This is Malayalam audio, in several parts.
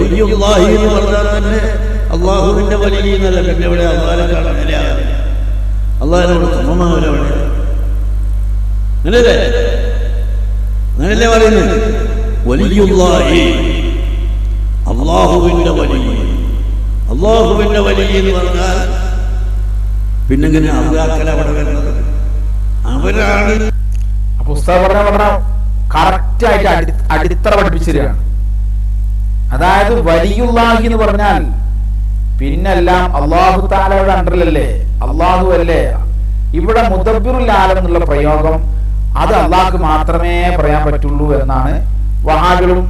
വലിയുള്ളാഹി അള്ളാഹുവിന്റെ വലിയ എന്നല്ല പറയുന്നത്? വലിയുള്ളാഹി അള്ളാഹുവിന്റെ വലിയ അള്ളാഹുവിന്റെ വലിയ എന്ന് പറഞ്ഞാൽ പിന്നെങ്ങനെ അവരാക്കല അവിടെ വരുന്നത്? അവരാണ്. കറക്റ്റ് ആയിട്ട് അടി അടിത്തറ പഠിപ്പിച്ചിരിക്കുകയാണ് അതായത് വലിയുള്ളാഹി എന്ന് പറഞ്ഞാൽ പിന്നെല്ലാം അള്ളാഹു താലയുടെ അണ്ടറിലല്ലേ? അള്ളാഹു അല്ലേ? ഇവിടെ മുദബിറുൽ ആലം എന്നുള്ള പ്രയോഗം അത് അള്ളാഹ്ക്ക് മാത്രമേ പറയാൻ പറ്റുള്ളൂ എന്നാണ് വഹാകളും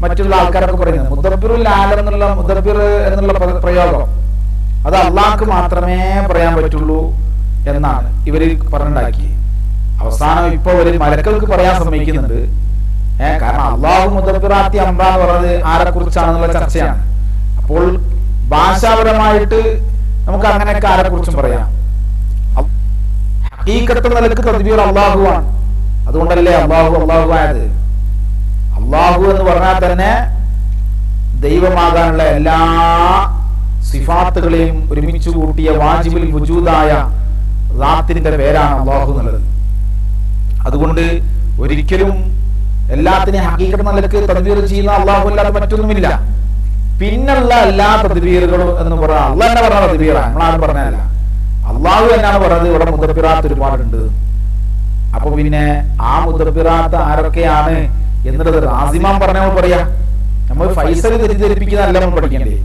മറ്റുള്ള ആൾക്കാരൊക്കെ പറയുന്നത്. മുദബിറുൽ ആലം എന്നുള്ള മുദബിർ എന്നുള്ള പ്ര- പ്രയോഗം അത് അള്ളാഹ്ക്ക് മാത്രമേ പറയാൻ പറ്റുള്ളൂ എന്നാണ് ഇവർ പറഞ്ഞുണ്ടാക്കി അവസാനം ഇപ്പൊ ഒരു മലക്കൾക്ക് പറയാൻ സമ്മതിക്കുന്നുണ്ട്. ഏഹ് കാരണം അള്ളാഹു മുദബിറാത്തി അമ്ര എന്ന് പറയുന്നത് ആരെ കുറിച്ചാണെന്നുള്ള ചർച്ചയാണ്. അപ്പോൾ ഭാഷാപരമായിട്ട് നമുക്ക് അങ്ങനെയൊക്കെ ആരെ കുറിച്ചും പറയാം ഹക്കീക്കത്ത് നിലയ്ക്ക് തദ്ബീർ അള്ളാഹുവാണ് അതുകൊണ്ടല്ലേ അള്ളാഹു അള്ളാഹു ആയത് അള്ളാഹു എന്ന് പറഞ്ഞാൽ തന്നെ ദൈവമാകാനുള്ള എല്ലാ സിഫാത്തുകളെയും ഒരുമിച്ച് കൂട്ടിയ വാജിബിൽ വുജൂദായ റാത്തിന്റെ പേരാണ് അള്ളാഹു എന്നുള്ളത്. അതുകൊണ്ട് ഒരിക്കലും എല്ലാത്തിനെയും ഹക്കീക്കത്ത് നിലയ്ക്ക് തദ്വീർ ചെയ്യുന്ന അള്ളാഹു അല്ലാതെ മറ്റൊന്നുമില്ല. പിന്നുള്ള എല്ലാ തദ്വീറുകളും എന്ന് പറഞ്ഞാൽ അള്ളാഹ് തന്നെ പറഞ്ഞ തദ്വീറാണ് നമ്മളാരും പറഞ്ഞതല്ല. അള്ളാഹു തന്നെയാണ് പറഞ്ഞത്. ഇവിടെ മുതപ്പിറാത്ത് ഒരുപാടുണ്ട്. അപ്പൊ പിന്നെ ആ മുതപ്പിറാത്ത് ആരൊക്കെയാണ് എന്നുള്ളത് റാസിമാൻ പറഞ്ഞ പറയാ. നമ്മൾ ഫൈസൽ തെറ്റിദ്ധരിപ്പിക്കുന്നതല്ല നമ്മൾ പഠിക്കണ്ടേ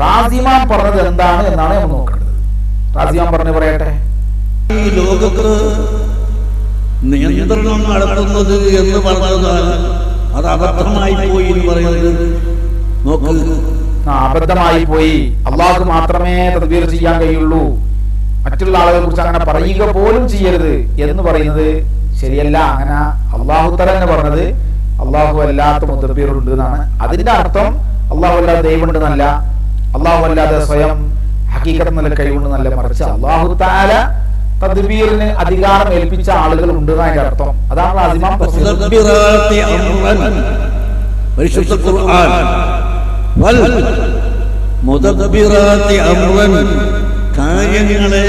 റാസിമാൻ പറഞ്ഞത് എന്താണ് എന്നാണ് നമ്മൾ നോക്കേണ്ടത്. റാസിമാൻ പറഞ്ഞു പറയട്ടെ. ഈ ലോകത്ത് നിയന്ത്രണം നടത്തുന്നത് എന്ന് പറഞ്ഞാൽ അത് അബദ്ധമായി പോയി എന്ന് പറയുന്നത്. നോക്ക്. അബദ്ധമായി പോയി. അള്ളാഹു മാത്രമേ തദ്വീർ ചെയ്യാൻ കഴിയുള്ളൂ. മറ്റുള്ള ആളുകളെ കുറിച്ച് അങ്ങനെ പറയുക പോലും ചെയ്യരുത് എന്ന് പറയുന്നത് ശരിയല്ല. അങ്ങനെ അള്ളാഹു തന്നെ പറഞ്ഞത് അള്ളാഹു അല്ലാത്ത മുദ്ബീറുണ്ട് എന്നാണ്. അതിന്റെ അർത്ഥം അള്ളാഹു അല്ലാതെ ദൈവമുണ്ട് എന്നല്ല അള്ളാഹു അല്ലാതെ സ്വയം ഹക്കീക്കത്ത് നല്ല കഴിവുണ്ട് നല്ല മറിച്ച് അള്ളാഹു താല തദ്ബീറിന് അധികാരം ഏൽപ്പിച്ച ആളുകൾ ഉണ്ട് എന്നതിന്റെ അർത്ഥം. അതാണ് അസിമാം പരിശുദ്ധ ഖുർആൻ. വൽ മുദബ്ബിറാത്തി അംറൻ. കാര്യങ്ങളെ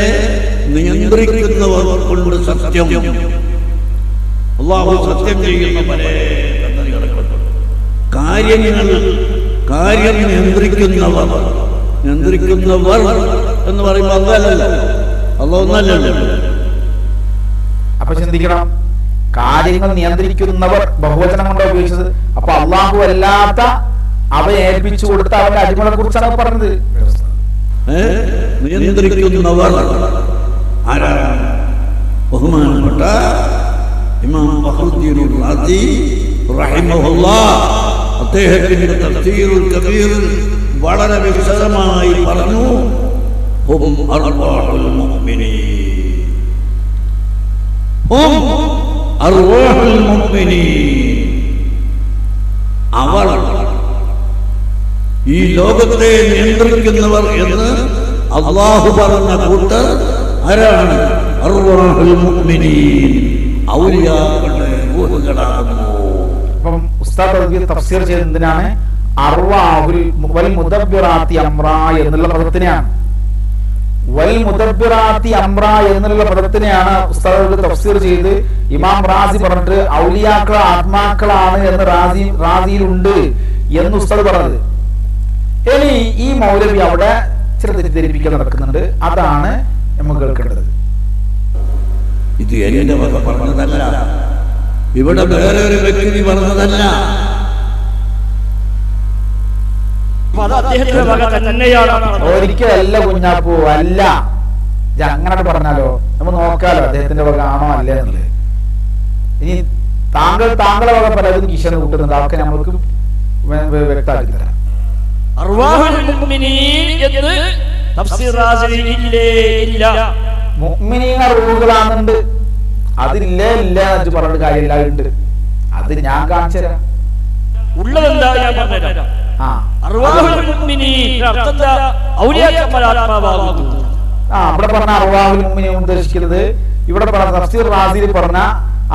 നിയന്ത്രിക്കുന്നവർ കൊണ്ട് സത്യം. അള്ളാഹു സത്യം ചെയ്യുന്ന പല പദ്ധതികളുണ്ട്. കാര്യങ്ങൾ കാര്യം നിയന്ത്രിക്കുന്നവർ. നിയന്ത്രിക്കുന്നവർ എന്ന് പറയുമ്പോൾ അതല്ലല്ലോ അതൊന്നല്ലല്ലോ അപ്പൊ ചിന്തിക്കണം. കാര്യങ്ങൾ നിയന്ത്രിക്കുന്നവർ ബഹുവചനം കൊണ്ടാണ് ഉപയോഗിച്ചത്. അപ്പൊ അള്ളാഹു അല്ലാത്ത അവയെ ഏൽപ്പിച്ചു കൊടുത്ത അവന്റെ അടിമകളെ കുറിച്ചാണ് പറഞ്ഞത്. നിയന്ത്രിക്കുന്നവർ ബഹുമാനപ്പെട്ട ഇമാം അദ്ദേഹത്തിന്റെ വളരെ വിശദമായി പറഞ്ഞു. ഹും അർവാഹുൽ മുഅ്മിനീൻ هم അർവാഹുൽ മുഅ്മിനീൻ അവർ ഈ ലോകത്തെ നിയന്ത്രിക്കുന്നവർ എന്ന് അള്ളാഹു പറഞ്ഞ കൂട്ടർ ആരാണ്? അർവാഹുൽ മുഅ്മിനീൻ. ഉസ്താദ് തഫ്സീർ ചെയ്തത് അർവാഹുൽ എന്നുള്ള പദത്തിനെയാണ്. മുദബ്ബിറാത്തി എന്നുള്ള പദത്തിനെയാണ് തഫ്സീർ ചെയ്ത് ഇമാം റാസി പറഞ്ഞിട്ട് ഔലിയാക്കൾ ആത്മാക്കളാണ് എന്ന് റാസി റാസിയിലുണ്ട് എന്ന് ഉസ്താദ് പറഞ്ഞത്. ഇനി ഈ മൗലവി അവിടെ ചില തെറ്റിദ്ധരിപ്പിക്കൽ നടക്കുന്നുണ്ട്. അതാണ് നമുക്ക് കേൾക്കേണ്ടത്. ഇത് എന്റെ പറഞ്ഞതല്ല. ഇവിടെ വേറെ ഒരു വ്യക്തി പറഞ്ഞതല്ല. അപ്പൊ അത് അദ്ദേഹത്തിന്റെ വക തന്നെയാണ് ഒരിക്കലല്ല കുഞ്ഞാപ്പു അല്ല. അങ്ങനെ പറഞ്ഞാലോ? നമ്മൾ നോക്കാലോ അദ്ദേഹത്തിന്റെ വക ആണോ അല്ലേ എന്നുള്ളത്. ഇനി താങ്കൾ താങ്കളെ വക പലതും കിഷൻ കൂട്ടുന്നുണ്ട്. അതൊക്കെ നമ്മൾക്ക് വ്യക്തമാക്കി തരാം. റൂഹുകളാണെന്നുണ്ട് അതില്ലേ ഇല്ല. എന്ന് പറഞ്ഞിട്ട് കാര്യമില്ല ഉണ്ട് അത് ഞാൻ കാണിച്ചു തരാം. ഉള്ളതെന്താ ഞാൻ പറഞ്ഞുതരാം. ആ. ആ ഇവിടെ പറഞ്ഞ അറുവാഹുൽ മുമ്മിനെ ഉദ്ദേശിക്കുന്നത് ഇവിടെ പറഞ്ഞ തഫ്സീർ റാസിയിൽ പറഞ്ഞ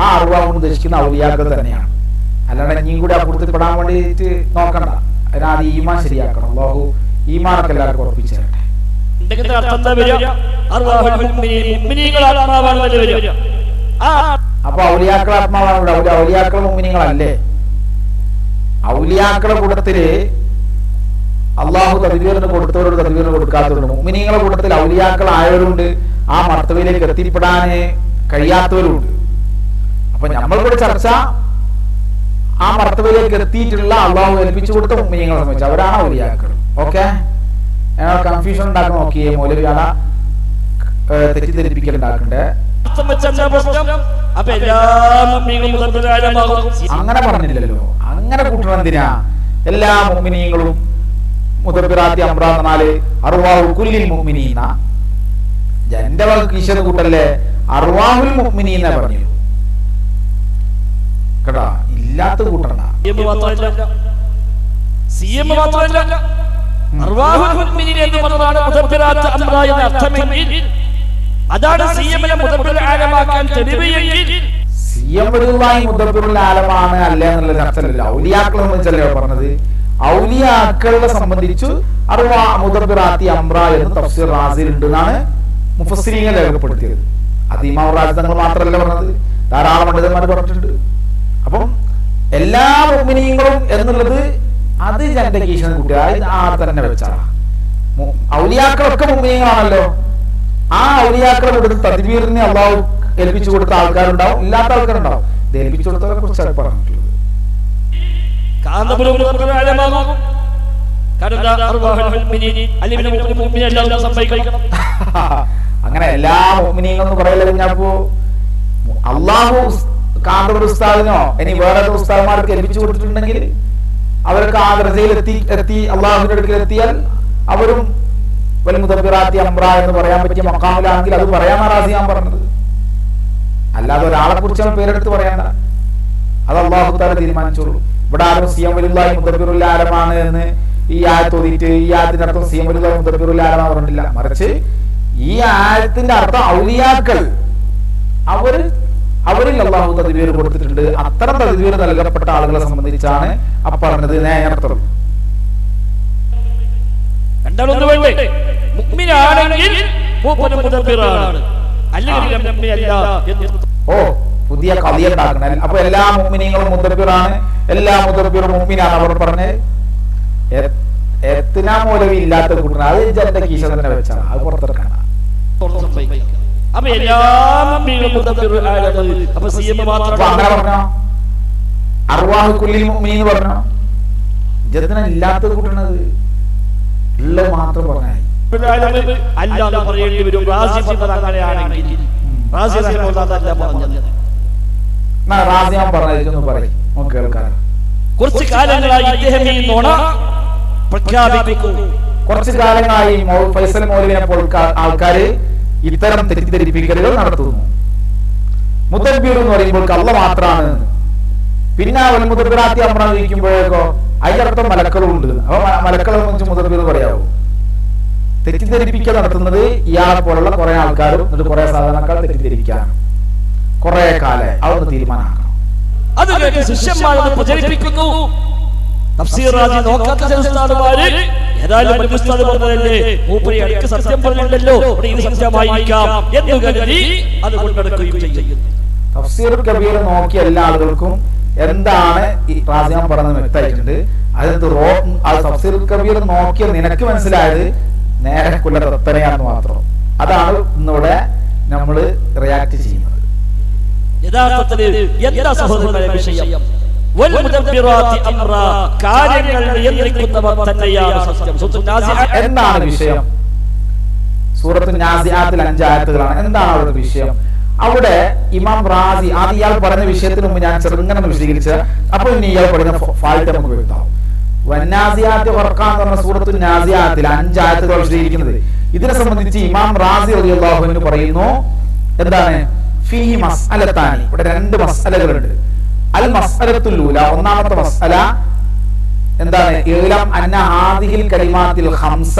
ആ അറുവാഹ് ഉദ്ദേശിക്കുന്ന ഔലിയാക്കൾ തന്നെയാണ്. അല്ലാണ്ട് ഇനിയും കൂടി അപ്പുറത്തിൽപ്പെടാൻ വേണ്ടിയിട്ട് നോക്കണ്ട. അതിന് ഈമാൻ ശരിയാക്കണം. അള്ളാഹു ഈമാനൊക്കെ എല്ലാവർക്കും ഉറപ്പിച്ചു തരട്ടെ. അപ്പൊ ഔലിയാക്കൾ ആത്മാവാണ് ഔലിയാക്കൾ മുമ്മിനിങ്ങളല്ലേ ഔലിയാക്കളുടെ കൂട്ടത്തിൽ അള്ളാഹു തദ്വീറിന് കൊടുത്തവരോട് തദ്വീറിന് കൊടുക്കാത്തവരുണ്ട് മുമ്മിനിങ്ങളെ കൂട്ടത്തിൽ ഔലിയാക്കൾ ആയവരുണ്ട് ആ മർത്തവയിലേക്ക് എത്തിപ്പെടാൻ കഴിയാത്തവരുണ്ട്. അപ്പൊ നമ്മളിവിടെ ചർച്ച ആ മർത്തവയിലേക്ക് എത്തിയിട്ടുള്ള അള്ളാഹു ഏൽപ്പിച്ചു കൊടുത്ത മുമ്മിനിങ്ങളെ സംബന്ധിച്ച് അവരാണ് ഔലിയാക്കൾ. ഓക്കെ? കൺഫ്യൂഷൻ ഉണ്ടാക്കാൻ നോക്കിയേ മൗലവിയാള തെറ്റിദ്ധരിപ്പിക്കൽ ഉണ്ടാക്കണ്ടേ അങ്ങനെ പറഞ്ഞില്ലല്ലോ. അങ്ങനെ കൂട്ടണം എന്തിനാ? എല്ലാ മുഅ്മിനീങ്ങളും മുതബിറാത്തി അമ്രാന്നാൽ അറുവാഹു കുല്ലിൽ മുഅ്മിനീന. എന്റെ വാക്ക് ഈശ്വര കൂട്ടല്ലേ അറുവാഹുൽ മുഅ്മിനീന പറഞ്ഞു കേട്ടാ ഇല്ലാത്ത കൂട്ടണ്ട സി എം മാത്രമല്ല. എന്ന് പറഞ്ഞതാണ് എന്ന അർത്ഥമെങ്കിൽ അതാണ് സി എമ്മിനെ മുദബ്ബിർ ആലമാക്കാൻ സി എം ആലമാണ് അല്ല എന്നുള്ള ചർച്ചയല്ല. ഔലിയാക്കളെ വെച്ചല്ലേ പറഞ്ഞത്? ഔലിയാക്കളെ സംബന്ധിച്ചു അറുവാ മുദബിറാത്തി അമ്ര എന്ന് തഫ്സീർ റാസിൽ ഉണ്ട് എന്നാണ് മുഫസ്സിരീങ്ങൾ രേഖപ്പെടുത്തിയത്. അത് ഇമാം റാസി തങ്ങൾ മാത്രമല്ല പറഞ്ഞത്. ധാരാളം പണ്ഡിതന്മാർ പറഞ്ഞിട്ടുണ്ട്. അപ്പം എല്ലാ മുഅ്മിനീങ്ങളും എന്നുള്ളത് അത് എന്റെ കീശൻ കുട്ടിയായി ആ തന്നെ വെച്ചാണ്. ഔലിയാക്കളൊക്കെ മുഅ്മിനീങ്ങളാണല്ലോ. ആ ഔലിയാക്കളെ കൊടുത്ത് തദ്വീറിനെ അള്ളാഹു ഏൽപ്പിച്ചു കൊടുത്ത ആൾക്കാരുണ്ടാവും ഇല്ലാത്ത ആൾക്കാരുണ്ടാവും. ഇത് ഏൽപ്പിച്ചു കൊടുത്തവരെ കുറിച്ച് പറഞ്ഞിട്ടുള്ളത് അങ്ങനെ എല്ലാ മുഅ്മിനീങ്ങൾ എന്ന് പറയല കഴിഞ്ഞപ്പോ അള്ളാഹു ഉസ്താദിനോ ഇനി വേറെ ഏതോ ഉസ്താദ്മാർക്ക് ഏൽപ്പിച്ചു കൊടുത്തിട്ടുണ്ടെങ്കിൽ അവർക്ക് ആ ദർജയിൽ എത്തി എത്തി അള്ളാഹുവിന്റെ അടുക്കൽ എത്തിയാൽ അവരും വലുമുദബിറാത്തി അമ്ര എന്ന് പറയാൻ പറ്റിയ മക്കാമിലാണെങ്കിൽ അത് പറയാൻ റാസി ഞാൻ പറഞ്ഞത്. അല്ലാതെ ഒരാളെ കുറിച്ച് പേരെടുത്ത് പറയണ്ട. അത് അള്ളാഹു താല തീരുമാനിച്ചോളൂ. ഇവിടെ ആരും സി എം ആലമാണ് എന്ന് ഈ ആയത്ത് ഓതിയിട്ട് ഈ ആയത്തിന്റെ അർത്ഥം സി എം വലുതായി മുദബിറുൽ ആലമ പറഞ്ഞിട്ടില്ല. മറിച്ച് ഈ ആയത്തിന്റെ അർത്ഥം ഔലിയാക്കൾ. അവർ അവരിൽ അള്ളാഹു തദ്വീർ കൊടുത്തിട്ടുണ്ട്. അത്തരം തദ്വീർ നൽകപ്പെട്ട ആളുകളെ സംബന്ധിച്ചാണ് ആ പറഞ്ഞത്. നേരത്തം രണ്ടാളൊന്ന് വേണ്ടേ? മുഅ്മിനാണെങ്കിൽ മൂപ്പനും മുദബ്ബിറാണ് അല്ലെങ്കിൽ മുഅ്മിനല്ല എന്ന് ഓ പുതിയ കഥ ഉണ്ടാക്കണം അപ്പൊ എല്ലാ മുഅ്മിനീങ്ങളും മുദബിറാണ് എല്ലാ മുദബിറും മുമ്മിനാണ് അവർ പറഞ്ഞ്. എത്തിനാ മൂലവി ഇല്ലാത്ത കൂട്ടണം അത് എന്റെ കീശ തന്നെ വെച്ചാണ്. അത് പുറത്തെടുക്കണം. അപ്പൊ എല്ലാ അപ്പൊ സി എം അങ്ങനെ പറഞ്ഞോ? അറുവാഹു കുല്ലിൽ പറഞ്ഞോ? ഇജ്ജത്തിനാ ഇല്ലാത്തത് കൂട്ടണത് ഉള്ളത് മാത്രം പറഞ്ഞു അല്ലാതെ പറയേണ്ടി വരും. റാസി പറഞ്ഞത് അങ്ങനെയാണെങ്കിൽ. റാസി പറഞ്ഞത് പറയും. നമുക്ക് കേൾക്കാം കുറച്ച് കാലങ്ങളായി ഇദ്ദേഹം ഈ നുണ പ്രഖ്യാപിക്കുന്നു. കുറച്ചു കാലങ്ങളായി ഫൈസൽ മൗലവിനെ പോൽ ആൾക്കാര് ഇത്തരം തെറ്റിദ്ധരിപ്പിക്കലുകൾ നടത്തുന്നു. മുതബീർ എന്ന് പറയുമ്പോൾ കള്ള മാത്രമാണ് പിന്നെ അവൻ മുതബിറാത്തി അമ്ര ചോദിക്കുമ്പോഴേക്കോ അതിനർത്ഥം മലക്കളും ഉണ്ട് അപ്പൊ മലക്കളെ കുറിച്ച് മുതബീർ പറയാവോ. തെറ്റിദ്ധരിപ്പിക്കൽ നടത്തുന്നത് ഇയാളെ പോലുള്ള കുറെ ആൾക്കാരും എന്നിട്ട് കുറെ സാധാരണക്കാർ തെറ്റിദ്ധരിക്കാനാണ് കുറെ കാലം അതൊന്ന് തീരുമാനമാക്കണം. അത് കേട്ട് ശിഷ്യന്മാരത് പ്രചരിപ്പിക്കുന്നു. തഫ്സീർ റാജി നോക്കാത്ത ചില ഉസ്താദുമാര് ഏതായാലും മറ്റു ഉസ്താദ് പറഞ്ഞതല്ലേ? മൂപ്പരി അടുക്ക് സത്യം പറഞ്ഞില്ലല്ലോ ഇവിടെ ഇത് സത്യമായിരിക്കാം എന്ന് കരുതി അത് കൊണ്ടെടുക്കുകയും ചെയ്യുന്നു. തഫ്സീർ കബീർ നോക്കിയ എല്ലാ ആളുകൾക്കും എന്താണ് ഈ റാസിയാൻ പറഞ്ഞത് വ്യക്തമായിട്ടുണ്ട്. അതെന്ത് റോ അത് തഫ്സീർ കബീർ നോക്കിയ നിനക്ക് മനസ്സിലായത് നേരെ കൊല്ല തത്തനെയാണെന്ന് മാത്രം. അതാണ് ഇന്നിവിടെ ചെയ്യുന്നത് യഥാർത്ഥത്തിൽ എന്താ സഹോദരന്മാരെ വിഷയം കാര്യങ്ങൾ നിയന്ത്രിക്കുന്നവർ തന്നെയാണ് സത്യം. എന്താണ് വിഷയം? സൂറത്ത് നാസിയാത്തിൽ അഞ്ചായത്തുകളാണ് എന്താണ് അവിടെ വിഷയം? അവിടെ ഇമാം റാസി ആദ്യം ഇയാൾ പറഞ്ഞ വിഷയത്തിന് മുമ്പ് ഞാൻ ചെറുങ്ങനെ വിശദീകരിച്ച അപ്പോൾ ഇനി ഇയാൾ പറയുന്ന ഫാൾട്ട് നമുക്ക് വ്യക്തമാവും വന്നാസിയാത്ത് ഉറക്കാന്ന് പറഞ്ഞ സൂറത്തു നാസിയാത്തിൽ അഞ്ചായത്തുകൾ വിശദീകരിക്കുന്നത്. ഇതിനെ സംബന്ധിച്ച് ഇമാം റാസി റളിയല്ലാഹു പറയുന്നു എന്താണ്? ഫീഹി മസ്അലത്താനി. ഇവിടെ രണ്ട് മസ്അലകളുണ്ട്. അൽ മസ്അലത്തുൽ ഒന്നാമത്തെ മസ്അല എന്താണ്? ഏലം അന്ന ഹാദിഹിൽ കലിമാത്തിൽ ഖംസ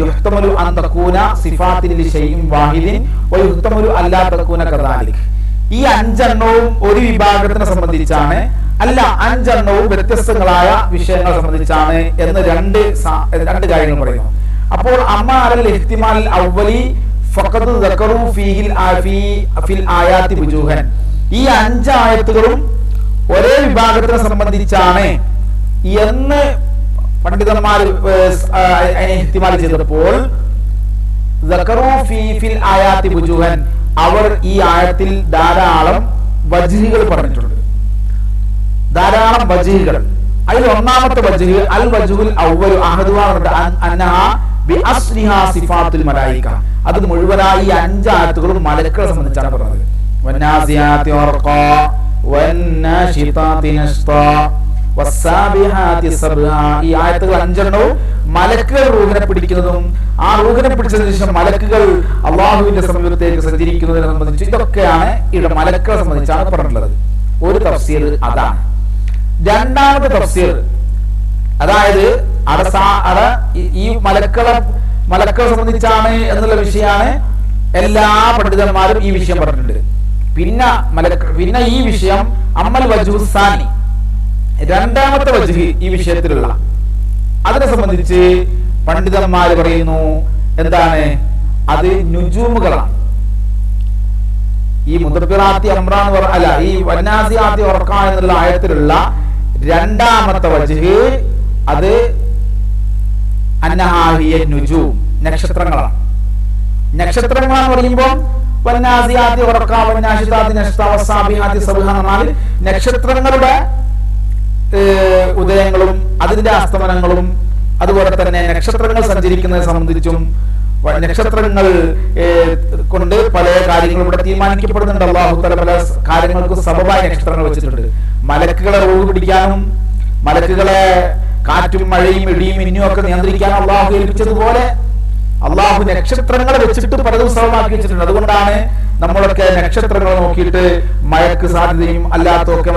യുഹ്തമലു അൻ തകൂന സിഫാത്തിൻ ലിശൈഇൻ വാഹിദിൻ വയുഹ്തമലു അല്ലാ തകൂന കദാലിക്. ഈ അഞ്ചെണ്ണവും ഒരു വിഭാഗത്തിനെ സംബന്ധിച്ചാണ്. അല്ല അഞ്ചെണ്ണവും വ്യത്യസ്തങ്ങളായ വിഷയങ്ങളെ സംബന്ധിച്ചാണ് എന്ന് രണ്ട് രണ്ട് കാര്യങ്ങൾ പറയുന്നു. അപ്പോൾ അമ്മ അലൽ ഇഹ്തിമാൽ അവലി ഈ അഞ്ച് ആയത്തുകളും ഒരേ വിഭാഗത്തിനെ സംബന്ധിച്ചാണ് എന്ന് പണ്ഡിതന്മാർ ചെയ്തപ്പോൾ അവർ ഈ ആയത്തിൽ ധാരാളം വജിഹികൾ പറഞ്ഞിട്ടുണ്ട്. ധാരാളം വജിഹികൾ. അതിൽ ഒന്നാമത്തെ വജിഹ് അൽ വജുഹുൽ അവ്വലു അഹദ്വാറുണ്ട് അന്നഹ ബി അസ്ലിഹാ സിഫാത്തുൽ മലായിക അത് മുഴുവനായി അഞ്ച് ആയത്തുകളും മലക്കുകളെ സംബന്ധിച്ചാണ് പറഞ്ഞത്. വന്നാസിയാത്തി സബ്ഹാ. ഈ ആയത്തുകൾ അഞ്ചെണ്ണവും മലക്കുകൾ റൂഹിനെ പിടിക്കുന്നതും ആ റൂഹിനെ പിടിച്ചതിന് ശേഷം മലക്കുകൾ അള്ളാഹുവിന്റെ സമീപത്തേക്ക് സഞ്ചരിക്കുന്നതിനെ സംബന്ധിച്ച് ഇതൊക്കെയാണ് ഇവിടെ മലക്കുകളെ സംബന്ധിച്ചാണ് പറഞ്ഞിട്ടുള്ളത്. ഒരു തഫ്സീർ അതാണ്. രണ്ടാമത്തെ തഫ്സീർ അതായത് ഈ- ഈ മലക്കളെ മലക്കളെ സംബന്ധിച്ചാണ് എന്നുള്ള വിഷയമാണ് എല്ലാ പണ്ഡിതന്മാരും ഈ വിഷയം പറഞ്ഞിട്ടുണ്ട്. പിന്നെ മലക്ക പിന്നെ ഈ വിഷയം അമ്മൽ വജുസാനി രണ്ടാമത്തെ വജുഹ് ഈ വിഷയത്തിലുള്ള. അതിനെ സംബന്ധിച്ച് പണ്ഡിതന്മാർ പറയുന്നു എന്താണ്? അത് നുജൂമുകളാണ്. ഈ മുദബിറാത്തി അമ്ര എന്ന് പറഞ്ഞ അല്ല ഈ വന്നാസിയാത്തി ഉറക്കാൻ എന്നുള്ള ആയത്തിലുള്ള രണ്ടാമത്തെ വജു അത് അന്നഹാഹിയ നുജൂം നക്ഷത്രങ്ങളാണ്. നക്ഷത്രങ്ങളാന്ന് പറയുമ്പോൾ നക്ഷത്രങ്ങളുടെ ഉദയങ്ങളും അതിന്റെ അസ്തമനങ്ങളും അതുപോലെ തന്നെ നക്ഷത്രങ്ങൾ സഞ്ചരിക്കുന്നതിനെ സംബന്ധിച്ചും നക്ഷത്രങ്ങൾ കൊണ്ട് പല കാര്യങ്ങളും ഇവിടെ തീരുമാനിക്കപ്പെടുന്നുണ്ട്. അള്ളാഹു തല പല കാര്യങ്ങൾക്കും കാര്യങ്ങൾക്ക് സബബായ നക്ഷത്രങ്ങൾ വെച്ചിട്ടുണ്ട്. മലക്കുകളെ റോഡ് പിടിക്കാനും മലക്കുകളെ കാറ്റും മഴയും ഇടിയും ഇനിയും ഒക്കെ നിയന്ത്രിക്കാൻ അള്ളാഹു ഏൽപ്പിച്ചതുപോലെ അള്ളാഹു നക്ഷത്രങ്ങളെ വെച്ചിട്ട് സബബാക്കി വെച്ചിട്ടുണ്ട്. അതുകൊണ്ടാണ് നമ്മളൊക്കെ നക്ഷത്രങ്ങൾ നോക്കിയിട്ട് മഴക്ക് സാധ്യതയും അല്ലാത്തതൊക്കെ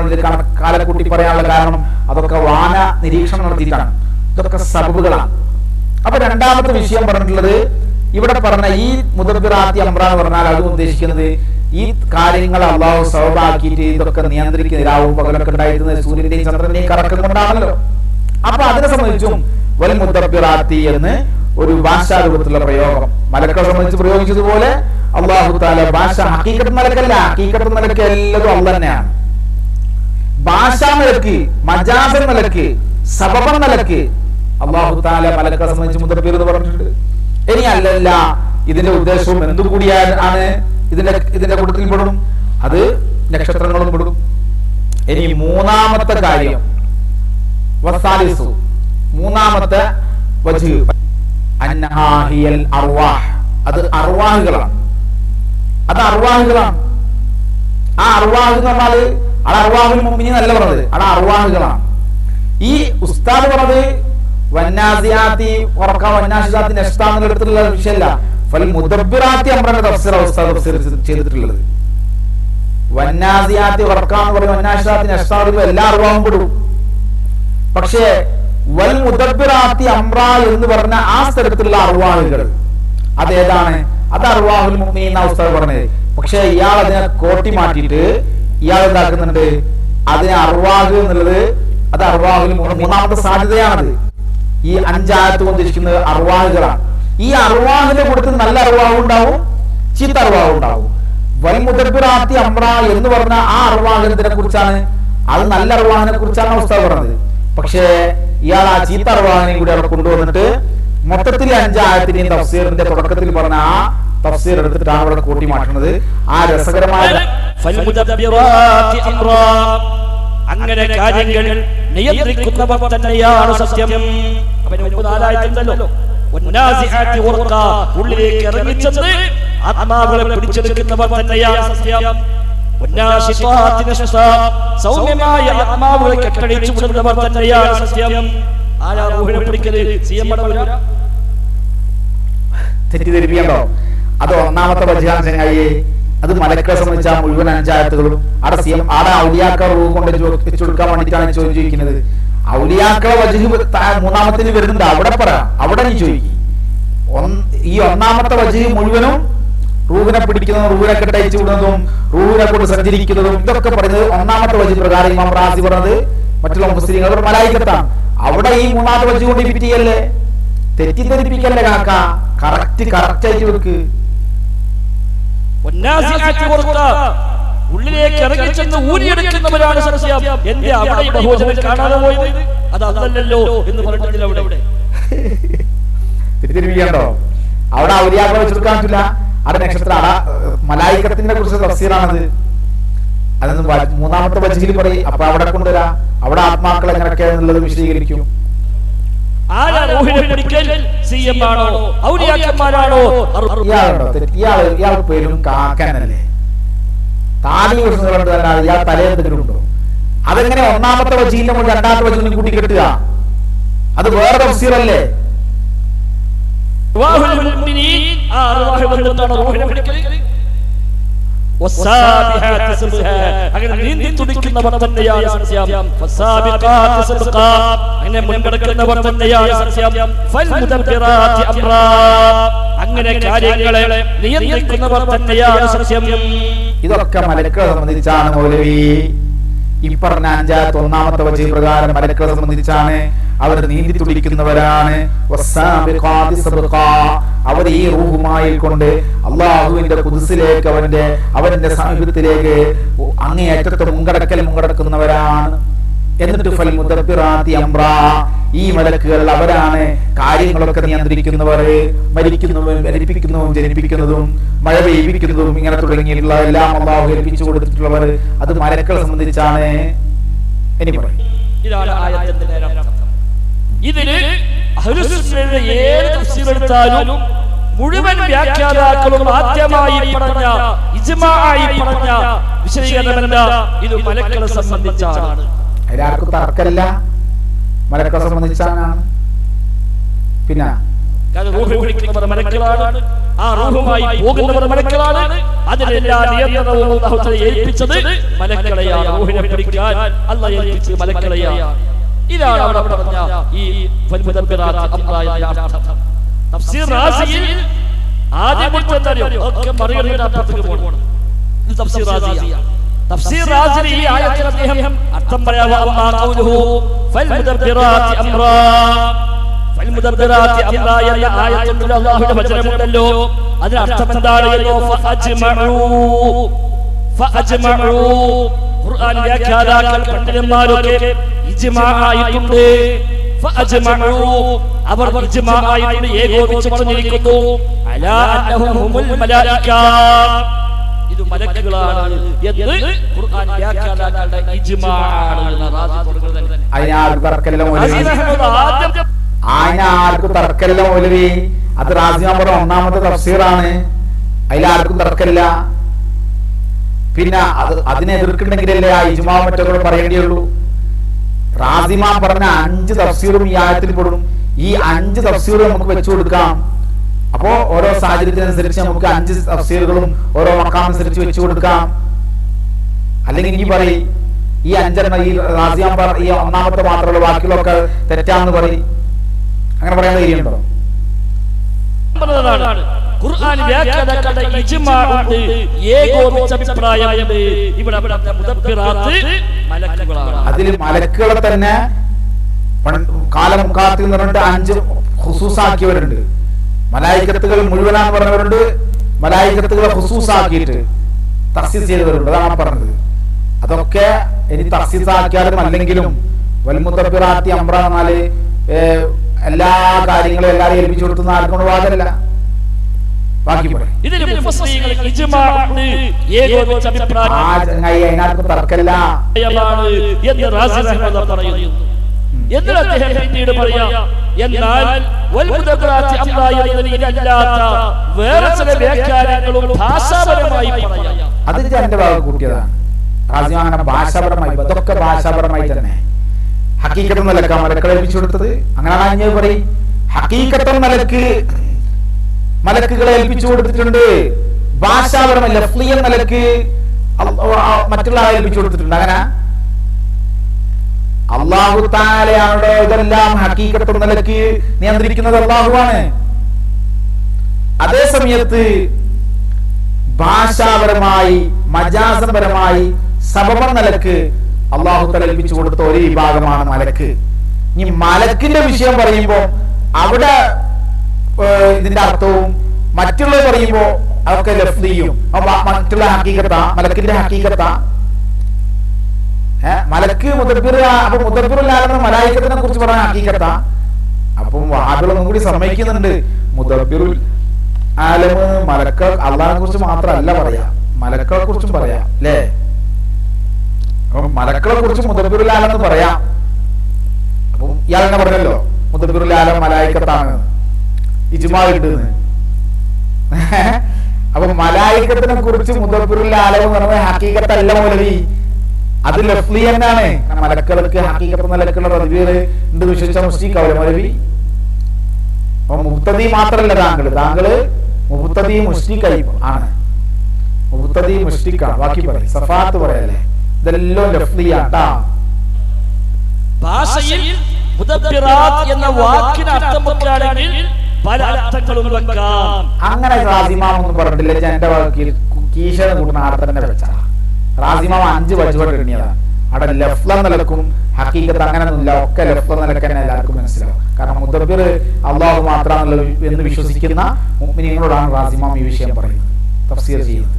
കാലക്കൂട്ടി പറയാനുള്ള കാരണം അതൊക്കെ വാന നിരീക്ഷണം നടത്തിയിട്ടാണ്. ഇതൊക്കെ സബബുകളാണ്. അപ്പൊ രണ്ടാമത്തെ വിഷയം പറഞ്ഞിട്ടുള്ളത് ഇവിടെ പറഞ്ഞ ഈ മുതബിറാത്തി അമ്ര എന്ന് പറഞ്ഞാൽ അത് ഉദ്ദേശിക്കുന്നത് ഈ കാര്യങ്ങൾ അള്ളാഹു സബബാക്കിയിട്ട് ഇതൊക്കെ നിയന്ത്രിക്കുന്ന രാവും പകലൊക്കെ ഉണ്ടായിരുന്നത്. സൂര്യന്റെയും ചന്ദ്രന്റെയും കറക്കം കൊണ്ടാണല്ലോ. അപ്പൊ അതിനെ സംബന്ധിച്ചും വൽ എന്ന് ഒരു ഭാഷാരൂപത്തിലുള്ള പ്രയോഗം. മലക്കളെ സംബന്ധിച്ച് പ്രയോഗിച്ചതുപോലെ അള്ളാഹു താല ഭാഷ ഹക്കീക്കത്ത് നിലക്കല്ല. ഹക്കീക്കത്ത് നിലയ്ക്ക് എല്ലാതും അള്ള തന്നെയാണ്. ഭാഷാ നിലയ്ക്ക് മജാസ നിലയ്ക്ക് സബബ നിലയ്ക്ക് അള്ളാഹു താല മലക്കളെ സംബന്ധിച്ച് മുദ്രപ്പേർ എന്ന് പറഞ്ഞിട്ടുണ്ട്. ഇനി അല്ലല്ല ഇതിന്റെ ഉദ്ദേശവും എന്തും കൂടിയാണ് ആണ്? ഇതിന്റെ ഇതിന്റെ കൂട്ടത്തിൽ പെടും. അത് നക്ഷത്രങ്ങളും പെടും. ഇനി മൂന്നാമത്തെ കാര്യം. വസാലിസു മൂന്നാമത്തെ വജ് അന്നഹാഹിയൽ അർവാഹ്. അത് അർവാഹുകളാണ്. അത് അർവാഹുകളാണ്. ആ അർവാഹ് എന്ന് പറഞ്ഞാൽ അവിടെ അർവാഹുൽ മുമ്പിനി നല്ല പറഞ്ഞത്. അവിടെ അർവാഹുകളാണ്. ഈ ഉസ്താദ് പറഞ്ഞത് വന്നാസിയാത്തി ഉറക്ക വന്നാസിയാത്തി നെസ്താന്നുള്ള എടുത്തിട്ടുള്ള വിഷയമല്ല ഫൽ മുദബിറാത്തി അമ്രന്റെ തഫ്സീർ ഉസ്താദ് തഫ്സീർ ചെയ്തിട്ടുള്ളത്. വന്നാസിയാത്തി ഉറക്ക എന്ന് പറയും വന്നാസിയാത്തി പറയുമ്പോൾ എല്ലാ അർവാഹും പെടും. പക്ഷേ വൽ മുദബിറാത്തി അമ്ര എന്ന് പറഞ്ഞ ആ സ്ഥലത്തുള്ള അർവാഹുകൾ. അതേതാണ്? അത് എന്ന ഉസ്താദ് പറഞ്ഞത്. പക്ഷേ ഇയാൾ അതിനെ കോട്ടി മാറ്റിയിട്ട് ഇയാൾ എന്താക്കുന്നുണ്ട്? അതിനെ അറുവാഹ് എന്നുള്ളത് അത് മുഅ്മിനീൻ. മൂന്നാമത്തെ സാധ്യതയാണത്. ഈ അഞ്ചായത്ത് കൊണ്ടിരിക്കുന്നത് അർവാഹുകളാണ്. ഈ അർവാഹിന്റെ കൂട്ടത്തിൽ നല്ല അറുവാഹ് ഉണ്ടാവും ചീത്ത അറുവാഹ് ഉണ്ടാവും. വൽ മുദബിറാത്തി അമ്ര എന്ന് പറഞ്ഞ ആ അർവാഹിനെ കുറിച്ചാണ് അത് നല്ല അർവാഹിനെ കുറിച്ചാണ് ഉസ്താദ് പറഞ്ഞത്. പക്ഷേ ഇയാൾ ആ ചീത്ത അറിവാണെങ്കിൽ കൂടി അവിടെ കൊണ്ടുവന്നിട്ട് മൊത്തത്തിൽ അഞ്ചായത്തിന്റെയും തഫ്സീറിന്റെ തുടക്കത്തിൽ പറഞ്ഞ ആ തഫ്സീർ എടുത്തിട്ടാണ് അവിടെ കൂട്ടി മാറ്റുന്നത് ആ രസകരമായ. അങ്ങനെ കാര്യങ്ങൾ നിയന്ത്രിക്കുന്നവർ തന്നെയാണ് സത്യം. ഉള്ളിലേക്ക് ഇറങ്ങിച്ചത് ആത്മാവുകളെ പിടിച്ചെടുക്കുന്നവർ തന്നെയാണ് സത്യം. സൗമ്യമായ ആത്മാവുകളെ കെട്ടടിച്ചു വിടുന്നവർ തന്നെയാണ് സത്യം. ആരാ തെറ്റിദ്ധരിപ്പിക്കണ്ടോ? അത് ഒന്നാമത്തെ ചങ്ങായി അത് മലക്കെ സംബന്ധിച്ച മുഴുവൻ അഞ്ചായത്തുകളും അവിടെ സി എം ആടെ ഔലിയാക്ക റൂഹ് കൊണ്ട് ചോ- വെച്ചു കൊടുക്കാൻ വേണ്ടിയിട്ടാണ് ചോദ്യം ചോദിക്കുന്നത് ഔലിയാക്കളെ വജുഹ് താ- മൂന്നാമത്തിൽ വരുന്നുണ്ട്. അവിടെ പറ. അവിടെ നീ ചോദിക്കും. ഈ ഒന്നാമത്തെ വജുഹ് മുഴുവനും റൂഹിനെ പിടിക്കുന്നതും റൂഹിനെ കെട്ടയച്ചു വിടുന്നതും റൂഹിനെ കൊണ്ട് സഞ്ചരിക്കുന്നതും ഇതൊക്കെ പറയുന്നത് ഒന്നാമത്തെ വജി പ്രകാരം ഇമാം റാസി പറഞ്ഞത്. മറ്റുള്ള മുസ്ലിങ്ങൾ മലായിക്കത്താണ്. അവിടെ ഈ മൂന്നാമത്തെ വജി കൊണ്ട് പിറ്റിയല്ലേ തെറ്റിദ്ധരിപ്പിക്കല്ലേ കാക്ക? കറക്റ്റ് കറക്റ്റ് ആയിട്ട് വെക്ക്. ഉള്ളിലേക്ക് ഇറങ്ങി ഇറങ്ങിച്ചെന്ന് ഊരിയെടുക്കുന്നവരാണ് സംശയം എന്റെ അവിടെ ബഹുജനം കാണാതെ പോയത്? അത് അതല്ലല്ലോ എന്ന് പറഞ്ഞിട്ടില്ല അവിടെ. തെറ്റിദ്ധരിപ്പിക്കണ്ടോ? അവിടെ ഔലിയാക്കളെ വെച്ചെടുക്കാൻ പറ്റില്ല. അവിടെ നക്ഷത്ര മലായിക്കത്തിന്റെ മലായിക്കത്തിനെ കുറിച്ച് തഫ്സീറാണത് അതൊന്നും മൂന്നാമത്തെ വജീൽ പറയും അപ്പൊ അവിടെ കൊണ്ടുവരാ. അവിടെ ആത്മാക്കൾ എങ്ങനെയൊക്കെയാണെന്നുള്ളത് വിശദീകരിക്കും. പേരും കാക്കനല്ലേ? താടി പ്രശ്നങ്ങളുണ്ട് അല്ലാതെ ഇയാൾ തലയെന്തെങ്കിലും ഉണ്ടോ അതെങ്ങനെ ഒന്നാമത്തെ വജീലിന്റെ മുകളിൽ രണ്ടാമത്തെ വചനം കൂട്ടി കെട്ടുക അത് വേറെ തഫ്സീറല്ലേ? അങ്ങനെ നീന്തി തന്നെയാണ് സത്യം. അങ്ങനെ മുൻകടക്കുന്നവർ തന്നെയാണ് സത്യം. അങ്ങനെ കാര്യങ്ങളെ നിയന്ത്രിക്കുന്നവർ തന്നെയാണ് സത്യം. ഇതൊക്കെ മലക്കളെ സംബന്ധിച്ചാണ് മൗലവി. ഈ പറഞ്ഞ അഞ്ചാമത്തെ ഒന്നാമത്തെ വചി പ്രകാരം മലക്കളെ സംബന്ധിച്ചാണ് അവർ നീന്തി തുടിക്കുന്നവരാണ്. അവർ ഈ റൂഹുമായി കൊണ്ട് അള്ളാഹുവിന്റെ കുതിസിലേക്ക് അവന്റെ അവന്റെ സമീപത്തിലേക്ക് അങ്ങേയറ്റത്തെ മുങ്കടക്കൽ മുങ്കടക്കുന്നവരാണ്. എന്നിട്ട് ഫൽ മുദബ്ബിറാത്തി അംറാ. ഈ മലക്കുകൾ അവരാണ്. കാര്യങ്ങളൊക്കെ നിയന്ത്രിക്കുന്നവർ. മരിക്കുന്നതും മരിപ്പിക്കുന്നതും ജനിപ്പിക്കുന്നതും മഴ പെയ്യിപ്പിക്കുന്നതും ഇങ്ങനെ തുടങ്ങിയിട്ടുള്ള എല്ലാം അള്ളാഹു ഏൽപ്പിച്ചു കൊടുത്തിട്ടുള്ളവർ. അത് മലക്കളെ സംബന്ധിച്ചാണ്. ഇനി പറയും. ഇതാണ് ആയത്തിന്റെ ഇതിന് ഏത് തഫ്സീർ എടുത്താലും മുഴുവൻ വ്യാഖ്യാതാക്കളും ആദ്യമായി പറഞ്ഞ ഇജ്മാആയി പറഞ്ഞ വിശദീകരണമല്ല ഇത് മലക്കളെ സംബന്ധിച്ചാണ്. എല്ലാവർക്കും തർക്കമില്ല. മലക്കളെ സംബന്ധിച്ചാണ് പിന്നെ ആ റൂഹുമായി പോകുന്നവർ മലക്കളാണ് അതിനെല്ലാ നിയന്ത്രണവും അള്ളാഹു ഏൽപ്പിച്ചത് മലക്കളെയാണ്. റൂഹിനെ പിടിക്കാൻ അല്ലാഹ് ഏൽപ്പിച്ചത് മലക്കളെയാണ്. ഇതാണ് അവിടെ പറഞ്ഞ ഈ തഫ്സീർ റാസിയിൽ ആദ്യം ഒക്കെ മറികടന്ന് അപ്പുറത്തേക്ക് പോകണം. ഇത് തഫ്സീർ റാസിയാണ്. തഫ്സീർ റാജിലി ഈ ആയത്തിൽ അദ്ദേഹം അർത്ഥം പറയാവോ അമ്മാ ഖൗലുഹു ഫൽമുദബ്ബിറാത്ത് അംറാ ഫൽമുദബ്ബിറാത്തി അംറാ എന്ന ആയത്തിൽ അല്ലാഹുവിന്റെ വചനമുണ്ടല്ലോ. അതിന് അർത്ഥം എന്താണ് എന്നോ ഫഅജ്മഉ. ഫഅജ്മഉ. ഖുർആൻ വ്യാഖ്യാതാക്കൾ പണ്ഡിതന്മാരൊക്കെ ഇജ്മാ ആയിട്ടുണ്ട്. ഫഅജ്മഉ. അവർ ഏകോപിച്ച് പറഞ്ഞിരിക്കുന്നു. അലാ അന്നഹും ഹുമുൽ മലായിക ഇത് മലക്കുകളാണ് എന്ന് ഖുർആൻ വ്യാഖ്യാതാക്കളുടെ ഇജ്മാ ആണ് എന്ന് റാസി തുടങ്ങുന്നത് തന്നെ. അതിനാർക്കും തർക്കമില്ല അസീസ് മൗലവി അതിനാർക്കും തർക്കമില്ല മൗലവി. അത് റാസി പറഞ്ഞ ഒന്നാമത്തെ തഫ്സീറാണ്. അതിലാർക്കും തർക്കമില്ല പിന്നെ അത് അതിനെ എതിർക്കുന്നുണ്ടെങ്കിലല്ലേ ആ ഇജ്മാ മറ്റൊക്കെ പറയേണ്ടിയുള്ളൂ. റാസിമ പറഞ്ഞ അഞ്ച് തഫ്സീറും ഈ ആയത്തിൽ പെടും. ഈ അഞ്ച് തഫ്സീറും നമുക്ക് വെച്ചു കൊടുക്കാം. അപ്പോ ഓരോ സാഹചര്യത്തിനനുസരിച്ച് നമുക്ക് അഞ്ച് തഫ്സീറുകളും ഓരോ മക്കാമനുസരിച്ച് വെച്ചു കൊടുക്കാം. അല്ലെങ്കിൽ ഇനി പറയും ഈ അഞ്ചെണ്ണം ഈ റാസിയാൻ പറ ഈ ഒന്നാമത്തെ മാത്രമുള്ള ബാക്കിയുള്ളൊക്കെ തെറ്റാന്ന് പറയും. അങ്ങനെ പറയാൻ ധൈര്യമുണ്ടോ? പറഞ്ഞതാണ്. ഖുർആൻ വ്യാഖ്യാതാക്കളുടെ ഇജ്മാ ഉണ്ട്. ഏകോപിച്ച അഭിപ്രായമുണ്ട് ഇവിടെ പറഞ്ഞ മുദബ്ബിറാത്ത് മലക്കുകളാണ്. അതിൽ മലക്കുകളെ തന്നെ കാലം പറഞ്ഞിട്ട് അഞ്ച് ഹുസൂസാക്കിയവരുണ്ട് മലായിക്കത്തുകൾ മുഴുവനാന്ന് പറഞ്ഞവരുണ്ട്. മലായിക്കത്തുകളെ ഹുസൂസാക്കിയിട്ട് തർസീസ് ചെയ്തവരുണ്ട്. അതാണ് പറഞ്ഞത്. അതൊക്കെ ഇനി തർസീസ് ആക്കിയാലും അല്ലെങ്കിലും വൽമുത്തബിറാത്തി അമ്ര എന്നാൽ എല്ലാ കാര്യങ്ങളും എല്ലാവരും ഏൽപ്പിച്ചു കൊടുത്തുന്ന ആർക്കൊണ്ട് വാദമല്ല അതിനകത്ത് തർക്കമില്ല എന്ന് റാസി റഹ്മത്തുള്ളാഹി പറയുന്നു എന്നിട്ട് അദ്ദേഹം പിന്നീട് പറയാം? എന്നാൽ വേറെ ചില വ്യാഖ്യാനങ്ങളും ഭാഷാപരമായി പറയാം. അത് എന്റെ ഭാഗം കൂട്ടിയതാണ്. അങ്ങനെ ഭാഷാപരമായി അതൊക്കെ ഭാഷാപരമായി തന്നെ. ഹക്കീക്കത്തം നിലയ്ക്ക് മലക്ക് ഏൽപ്പിച്ചു കൊടുത്തത് അങ്ങനെയാണ് ഞാൻ പറയും? ഹക്കീക്കത്തം നിലയ്ക്ക് മലക്കുകളെ ഏൽപ്പിച്ചു കൊടുത്തിട്ടുണ്ട്. ഭാഷാപരമല്ല ഫ്ലിയം നിലയ്ക്ക് മറ്റുള്ള ഏൽപ്പിച്ചു കൊടുത്തിട്ടുണ്ട്. അങ്ങനെ അള്ളാഹു താലയാണോ ഇതെല്ലാം ഹക്കീക്കത്തും നിലയ്ക്ക് നിയന്ത്രിക്കുന്നത് അള്ളാഹുവാണ് അതേ സമയത്ത് ഭാഷാപരമായി മജാസപരമായി സബബം നിലയ്ക്ക് അള്ളാഹു തല കൊടുത്ത ഒരു വിഭാഗമാണ് മലക്ക്. ഇനി മലക്കിന്റെ വിഷയം പറയുമ്പോൾ അവിടെ ഇതിന്റെ അർത്ഥവും മറ്റുള്ളത് പറയുമ്പോൾ അതൊക്കെ അപ്പൊ മറ്റുള്ള ഹക്കീകത്ത മലക്കിന്റെ ഹക്കീകത്ത മലക്ക് മുദബിർ അപ്പൊ മുദബിറുലാലെന്ന് മലായിക്കത്തിനെ കുറിച്ച് പറയാൻ ഹക്കീകത്ത അപ്പം വഹാബികളൊന്നും കൂടി സമ്മതിക്കുന്നുണ്ട്. മുതബിറുൽ ആലമ് മലക്ക അള്ളാഹിനെ കുറിച്ച് മാത്രമല്ല പറയാ. മലക്കളെ കുറിച്ചും പറയാം. അല്ലേ? അപ്പൊ മലക്കളെ കുറിച്ച് മുതബിറുൽ ആലം പറയാം. അപ്പം ഇയാൾ തന്നെ പറഞ്ഞല്ലോ മുതബിറുൽ ആലം മലായിക്കത്താണ്. ഇജ്മാ കിട്ടുന്നത്. അപ്പൊ മലായിക്കത്തിനെ കുറിച്ച് മുതബിറുൽ ആലം എന്ന് പറയുന്നത് ഹക്കീക്കത്തല്ല മൗലവി. അത് ലഫ്ലി തന്നെയാണ് കാരണം മലക്കൾക്ക് ഹക്കീകത്ത് നിലക്കുള്ള റദ്വീർ ഉണ്ട് വിശ്വസിച്ച മുസ്ലിക്കാവില്ല മൗലവി അപ്പൊ മുബ്തദി മാത്രല്ല താങ്കൾ താങ്കൾ മുബ്തദി മുസ്ലിക്കായി ആണ്. മുബ്തദി മുസ്ലിക്കാണ് ബാക്കി പറയും. സഫാത്ത് പറയല്ലേ? ഇതെല്ലാം ലഫ്ലിയാട്ടാ ഭാഷയിൽ മുദബ്ബിറാത്ത് എന്ന വാക്കിന് അർത്ഥം വെക്കുകയാണെങ്കിൽ പല അർത്ഥങ്ങളും വെക്കാം. അങ്ങനെ സാധ്യമാണെന്ന് ഒന്നും പറഞ്ഞിട്ടില്ല. ഞാൻ എന്റെ വാക്കിൽ കീശ കൂട്ടുന്ന ആർത്തന്നെ തന്നെ റാസിമാവ് അഞ്ച് വജുവട്ട് എണ്ണിയതാണ് അവിടെ ലഫ്ല നിലക്കും ഹക്കീക്കത്ത് അങ്ങനെ ഒന്നുമില്ല ഒക്കെ ലഫ്ല നിലക്കന്നെ എല്ലാവർക്കും മനസ്സിലാവും കാരണം മുദബിർ അള്ളാഹു മാത്രമാണല്ലോ എന്ന് വിശ്വസിക്കുന്ന മുഗ്മിനീങ്ങളോടാണ് റാസിമാം ഈ വിഷയം പറയുന്നത്. തഫ്സീർ ചെയ്യുന്നത്.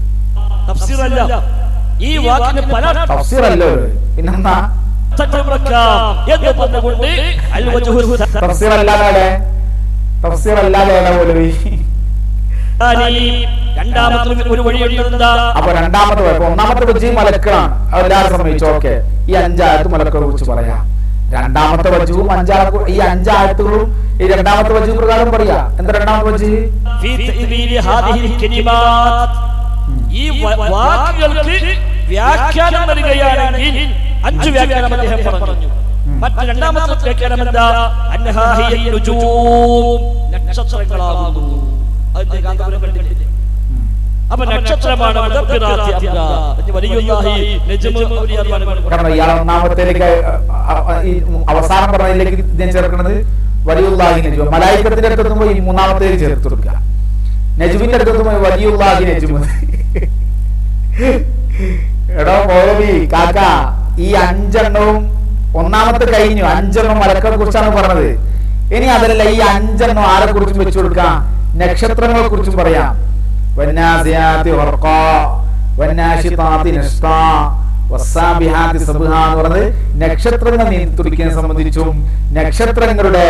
ഈ പല പിന്നെന്താ? തഫ്സീർ അല്ലാതെ തഫ്സീർ അല്ലാതെ രണ്ടാമത്തെ ഒരു വഴിയുണ്ട് അപ്പൊ രണ്ടാമത്തെ ഒന്നാമത്തെ വജി മലക്കളാണ് എല്ലാവരും സമ്മതിച്ചു? ഓക്കെ. ഈ അഞ്ചായത്ത് മലക്കളെ കുറിച്ച് പറയാം. രണ്ടാമത്തെ വജുവും അഞ്ചാമത്തെ ഈ അഞ്ചായത്തുകളും ഈ രണ്ടാമത്തെ വജു പ്രകാരം പറയാ. എന്താ രണ്ടാമത്തെ വജു? ഈ വാക്കുകൾക്ക് വ്യാഖ്യാനം നൽകുകയാണെങ്കിൽ അഞ്ചു വ്യാഖ്യാനം അദ്ദേഹം പറഞ്ഞു. മറ്റു രണ്ടാമത്തെ വ്യാഖ്യാനം എന്താ? അന്നഹാഹിയ നക്ഷത്രങ്ങളാകുന്നു. അതിന്റെ കാന്തപുരം കണ്ടിട്ടില്ലേ അപ്പൊ നക്ഷത്രമാണ് കാരണം ഇയാൾ അവസാനം പറഞ്ഞതിലേക്ക് ഞാൻ ചേർക്കുന്നത് വലിയുള്ളാഹി നജു മലായിക്കത്തിന്റെ അടുത്തെത്തുമ്പോ ഈ മൂന്നാമത്തേക്ക് ചേർത്ത് കൊടുക്കുക. നജുവിന്റെ അടുത്തെത്തുമ്പോ വലിയുള്ളാഹി നെജുമ. എടോ മോലവി കാക്ക ഈ അഞ്ചെണ്ണവും ഒന്നാമത്തെ കഴിഞ്ഞു. അഞ്ചെണ്ണം മലക്കളെ കുറിച്ചാണ് പറഞ്ഞത്. ഇനി അതല്ല ഈ അഞ്ചെണ്ണം ആരെ കുറിച്ചും വെച്ചു കൊടുക്കാം? നക്ഷത്രങ്ങളെ കുറിച്ചും പറയാം പറഞ്ഞത് നക്ഷത്രങ്ങൾ നിയന്ത്രിക്കാൻ സംബന്ധിച്ചും നക്ഷത്രങ്ങളുടെ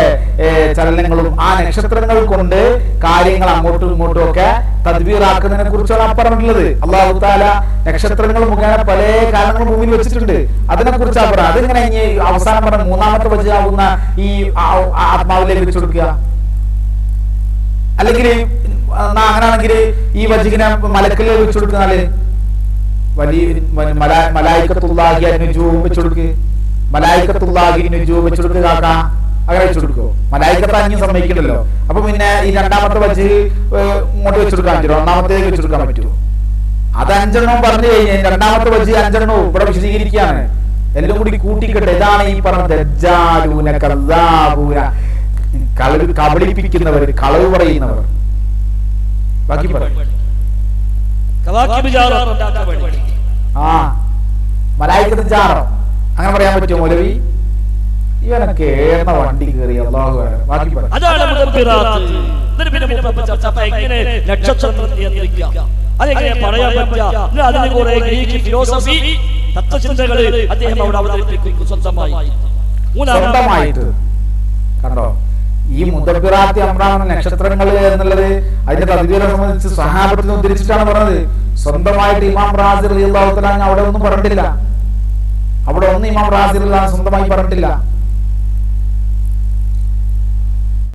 ചലനങ്ങളും ആ നക്ഷത്രങ്ങൾ കൊണ്ട് കാര്യങ്ങൾ അങ്ങോട്ടും ഇങ്ങോട്ടും ഒക്കെ തദ്ബീറാക്കുന്നതിനെ കുറിച്ചാണ് പറഞ്ഞിട്ടുള്ളത്. അള്ളാഹു താല നക്ഷത്രങ്ങൾ മുഖേന പല കാലങ്ങളും ഭൂമിയിൽ വെച്ചിട്ടുണ്ട്. അതിനെ കുറിച്ചാണ് പറഞ്ഞത്. അതിങ്ങനെ അവസാനം പറഞ്ഞ മൂന്നാമത്തെ വജാവുന്ന ഈ ആത്മാവിലേക്ക് വെച്ചു കൊടുക്കുക. അല്ലെങ്കിൽ നാഹനാണെങ്കിൽ ഈ വജിക്കിനെ മലക്കൽ വെച്ചു കൊടുക്കുന്നാൽ? വലിയ മലായിക്കത്തുള്ളാഹി അനുജൂം വെച്ചു കൊടുക്ക്. മലായിക്കത്തുള്ളാഹി അനുജൂം വെച്ചു കൊടുക്ക് കാക്ക. അങ്ങനെ വെച്ചു കൊടുക്കോ? മലായിക്കത്ത് അഞ്ഞ് സമ്മതിക്കണ്ടല്ലോ. അപ്പൊ പിന്നെ ഈ രണ്ടാമത്തെ വജ് ഇങ്ങോട്ട് വെച്ചു കൊടുക്കാൻ പറ്റുമോ? ഒന്നാമത്തേക്ക് വെച്ചു കൊടുക്കാൻ പറ്റുമോ? അത് അഞ്ചെണ്ണം പറഞ്ഞു കഴിഞ്ഞാൽ രണ്ടാമത്തെ വജ് അഞ്ചെണ്ണവും ഇവിടെ വിശദീകരിക്കുകയാണ്. എല്ലാം കൂടി കൂട്ടിക്കെട്ടെ. ഇതാണ് ഈ പറഞ്ഞ ദജ്ജാലൂന കല്ലാബൂന കളവ് കബളിപ്പിക്കുന്നവർ കളവ് പറയുന്നവർ. ബാക്കി ആ. മലായിക്കത്ത് ചാറോ അങ്ങനെ പറയാൻ പറ്റുമോ മൗലവി? ഇവനൊക്കെ ഏർന്ന വണ്ടി കയറി അള്ളാഹു അക്ബർ. ബാക്കി തത്വചിന്തകൾ അദ്ദേഹം അവിടെ സ്വന്തമായി. സ്വന്തമായിട്ട്. കണ്ടോ? ഈ മുദബിറാത്തി അമ്രാണ് നക്ഷത്രങ്ങൾ എന്നുള്ളത് അതിന്റെ തദ്വീരെ സംബന്ധിച്ച് സഹാബത്തിൽ ഉദ്ധരിച്ചിട്ടാണ് പറഞ്ഞത്. സ്വന്തമായിട്ട് ഇമാം റാസിർ അവിടെ ഒന്നും പറഞ്ഞിട്ടില്ല. അവിടെ ഒന്നും ഇമാം റാസിർ സ്വന്തമായി പറഞ്ഞിട്ടില്ല.